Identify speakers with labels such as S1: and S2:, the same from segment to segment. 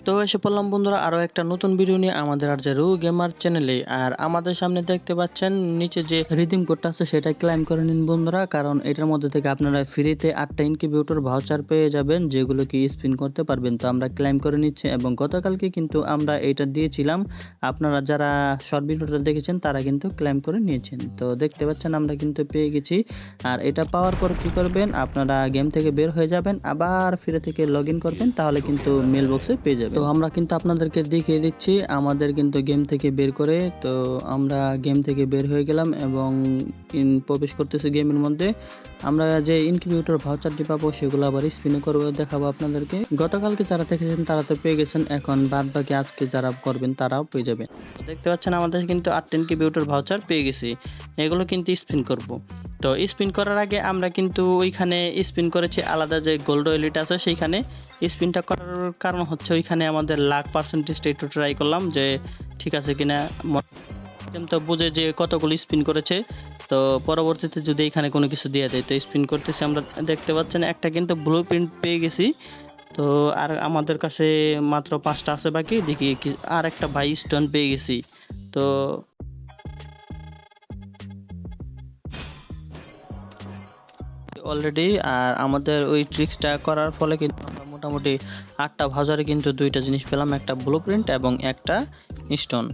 S1: তো এসে পড়লাম বন্ধুরা আরও একটা নতুন ভিডিও নিয়ে আমাদের আর যে রু গেমার চ্যানেলে আর আমাদের সামনে দেখতে পাচ্ছেন, নিচে যে রিডিম কোডটা আছে সেটা ক্লাইম করে নিন বন্ধুরা, কারণ এটার মধ্যে থেকে আপনারা ফ্রিতে আটটা ইনকিউবেটর ভাউচার পেয়ে যাবেন, যেগুলো কি স্পিন করতে পারবেন। তো আমরা ক্লাইম করে নিচ্ছি এবং গতকালকে কিন্তু আমরা এটা দিয়েছিলাম। আপনারা যারা শর্ট ভিডিওটা দেখেছেন, তারা কিন্তু ক্লাইম করে নিয়েছেন। তো দেখতে পাচ্ছেন, আমরা কিন্তু পেয়ে গেছি। আর এটা পাওয়ার পর কি করবেন, আপনারা গেম থেকে বের হয়ে যাবেন, আবার ফিরে থেকে লগ করবেন, তাহলে কিন্তু মেল বক্সে পেয়ে যাবেন। তো আমরা কিন্তু আপনাদেরকে দেখিয়ে দিচ্ছি আমাদের কিন্তু গেম থেকে বের করে। তো আমরা গেম থেকে বের হয়ে গেলাম এবং প্রবেশ করতেছি গেমের মধ্যে। আমরা যে ইনকিউবেটর ভাউচারটি পাবো সেগুলো আবার স্পিনে করব, দেখাবো আপনাদেরকে। গতকালকে যারা দেখেছেন তারা তো পেয়ে গেছেন। এখন বাদ বাকি আজকে যারা করবেন তারাও পেয়ে যাবেন। দেখতে পাচ্ছেন আমাদের কিন্তু আটটা ইনকিউবেটর ভাউচার পেয়ে গেছি। এগুলো কিন্তু স্পিন করব। তো স্পিন করার আগে আমরা কিন্তু ওইখানে স্পিন করেছি আলাদা যে গোল্ড ওয়েলিট আছে সেইখানে। স্পিনটা করার কারণ হচ্ছে ওইখানে আমাদের লাখ পার্সেন্টেজটা একটু ট্রাই করলাম যে ঠিক আছে কিনা। তো বুঝে যে কতগুলো স্পিন করেছে। তো পরবর্তীতে যদি এখানে কোনো কিছু দিয়ে দেয়, তো স্পিন করতেছি আমরা। দেখতে পাচ্ছেন একটা কিন্তু ব্লু প্রিন্ট পেয়ে গেছি। তো আর আমাদের কাছে মাত্র পাঁচটা আছে বাকি। দেখি আর একটা ভাই স্টোন পেয়ে গেছি। তো অলরেডি আর আমাদের ওই ট্রিক্সটা করার ফলে কিন্তু আমরা মোটামুটি আটটা ভাজারে কিন্তু দুইটা জিনিস পেলাম, একটা ব্লু প্রিন্ট এবং একটা স্টোন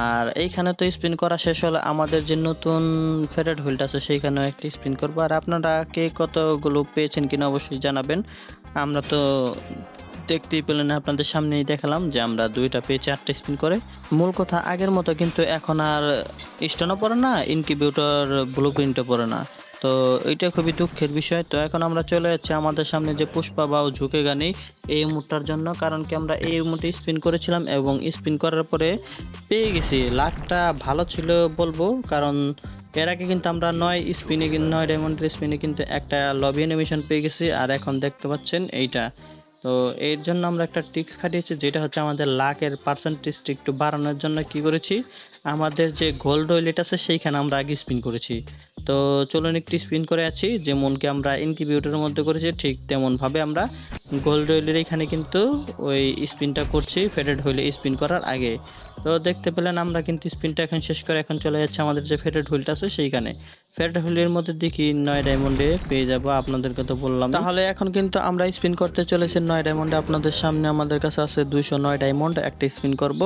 S1: আর এইখানে তো স্পিন করা শেষ হলে আমাদের যে নতুন ফেডারেট হুইলটা আছে, সেইখানেও একটা স্পিন করব। আর আপনারা কে কতগুলো পেয়েছেন কিনা অবশ্যই জানাবেন। আমরা তো দেখতেই পেলেন, আপনাদের সামনেই দেখালাম যে আমরা দুইটা পেয়েছি আটটা স্পিন করে। মূল কথা, আগের মতো কিন্তু এখন আর স্টোনও পড়ে না ইনকিউবেটর ব্লু প্রিন্টও পড়ে না। তো এটা খুবই দুঃখের বিষয়। তো এখন আমরা চলে যাচ্ছি আমাদের সামনে যে পুষ্পা বা ঝুঁকে গানি এই মুহূর্তটার জন্য, কারণ কি আমরা এই মুহূর্তে স্পিন করেছিলাম এবং স্পিন করার পরে পেয়ে গেছি। লাখটা ভালো ছিল বলব, কারণ এর আগে কিন্তু আমরা নয় স্পিনে নয় ডায়মন্ডের স্পিনে কিন্তু একটা লবি অ্যানিমেশন পেয়ে গেছি, আর এখন দেখতে পাচ্ছেন এইটা। তো এর জন্য আমরা একটা টিক্স খাটিয়েছি, যেটা হচ্ছে আমাদের লাখের পার্সেন্টেজটা একটু বাড়ানোর জন্য কি করেছি, আমাদের যে গোল্ড ওয়েলেট আছে সেইখানে আমরা আগে স্পিন করেছি। তো চলুন একটি স্পিন করে আছি। যেমনকে আমরা ইনকিউবেটরের মধ্যে করেছি ঠিক তেমনভাবে আমরা গোল্ড ওয়েলের এখানে কিন্তু ওই স্পিনটা করছি ফেডেড হইলে স্পিন করার আগে। তো দেখতে পেলেন আমরা কিন্তু স্পিনটা এখন শেষ করে এখন চলে যাচ্ছে আমাদের যে ফেডেড হুইলটা আছে সেইখানে। ফেডেড হুইলের মধ্যে দেখি নয় ডায়মন্ডে পেয়ে যাব, আপনাদেরকে তো বললাম। তাহলে এখন কিন্তু আমরা স্পিন করতে চলেছি নয় ডায়মন্ডে আপনাদের সামনে আমাদের কাছে আছে দুইশো নয় ডায়মন্ড একটা স্পিন করব।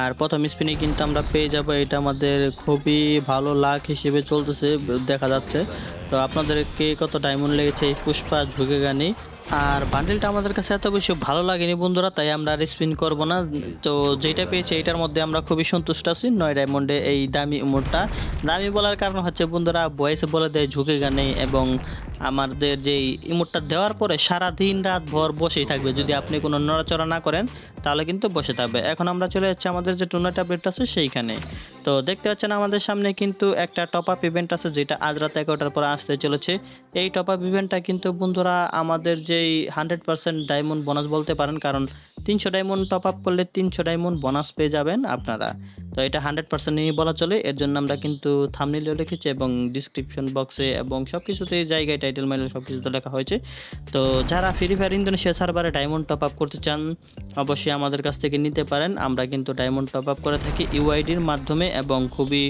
S1: আর প্রথম স্পিনে কিন্তু আমরা পেয়ে যাব, এটা আমাদের খুবই ভালো লাখ হিসেবে চলতেছে, দেখা যাচ্ছে। তো আপনাদেরকে কত ডায়মন্ড লেগেছে, এই পুষ্পা ঝুঁকে গানি। আর বান্ডেলটা আমাদের কাছে এত বেশি ভালো লাগেনি বন্ধুরা, তাই আমরা আর স্পিন করব না। তো যেটা পেয়েছি এটার মধ্যে আমরা খুবই সন্তুষ্ট আছি, নয় ডায়মন্ডে এই দামি উমরটা। দামি বলার কারণ হচ্ছে বন্ধুরা বয়সে বলে দেয় ঝুঁকে গানে এবং আমাদের যে ইমোটটা দেওয়ার পরে সারা দিন রাত ভর বসেই থাকবে। যদি আপনি কোনো নড়াচড়া না করেন, তাহলে কিন্তু বসে থাকবে। এখন আমরা চলে যাচ্ছি আমাদের যে টুর্নামেন্ট আপডেট আছে সেইখানে। তো দেখতে পাচ্ছেন আমাদের সামনে কিন্তু একটা টপ আপ ইভেন্ট আছে, যেটা আজ রাত এগারোটার পরে আসতে চলেছে। এই টপ আপ ইভেন্টটা কিন্তু বন্ধুরা আমাদের যেই হান্ড্রেড পার্সেন্ট ডায়মন্ড বোনাস বলতে পারেন, কারণ তিনশো ডায়মন্ড টপ আপ করলে তিনশো ডায়মন্ড বোনাস পেয়ে যাবেন আপনারা। তো এটা হান্ড্রেড পার্সেন্ট নিয়ে বলা চলে। এর জন্য আমরা কিন্তু থামনিলেও লিখেছি এবং ডিসক্রিপশন বক্সে এবং সব কিছুতে জায়গায় টাইটেল মেলে সব কিছুতে লেখা হয়েছে। তো যারা ফ্রি ফায়ার ইন্দোনেশিয়া সার্ভারে ডায়মন্ড টপ আপ করতে চান, অবশ্যই আমাদের কাছ থেকে নিতে পারেন। আমরা কিন্তু ডায়মন্ড টপ আপ করে থাকি ইউআইডির মাধ্যমে এবং খুবই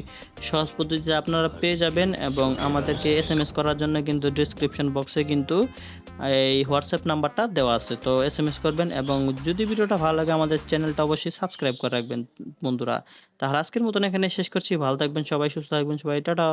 S1: সহজ পদ্ধতিতে আপনারা পেয়ে যাবেন এবং আমাদেরকে এস এম এস করার জন্য কিন্তু ডিসক্রিপশন বক্সে কিন্তু এই হোয়াটসঅ্যাপ নাম্বারটা দেওয়া আছে। তো এস এম এস করবেন এবং যদি ভিডিওটা ভালো লাগে আমাদের চ্যানেলটা অবশ্যই সাবস্ক্রাইব করে রাখবেন বন্ধুরা। তাহলে আজকের মতন এখানে শেষ করছি। ভালো থাকবেন সবাই সুস্থ থাকবেন সবাই। টাটা।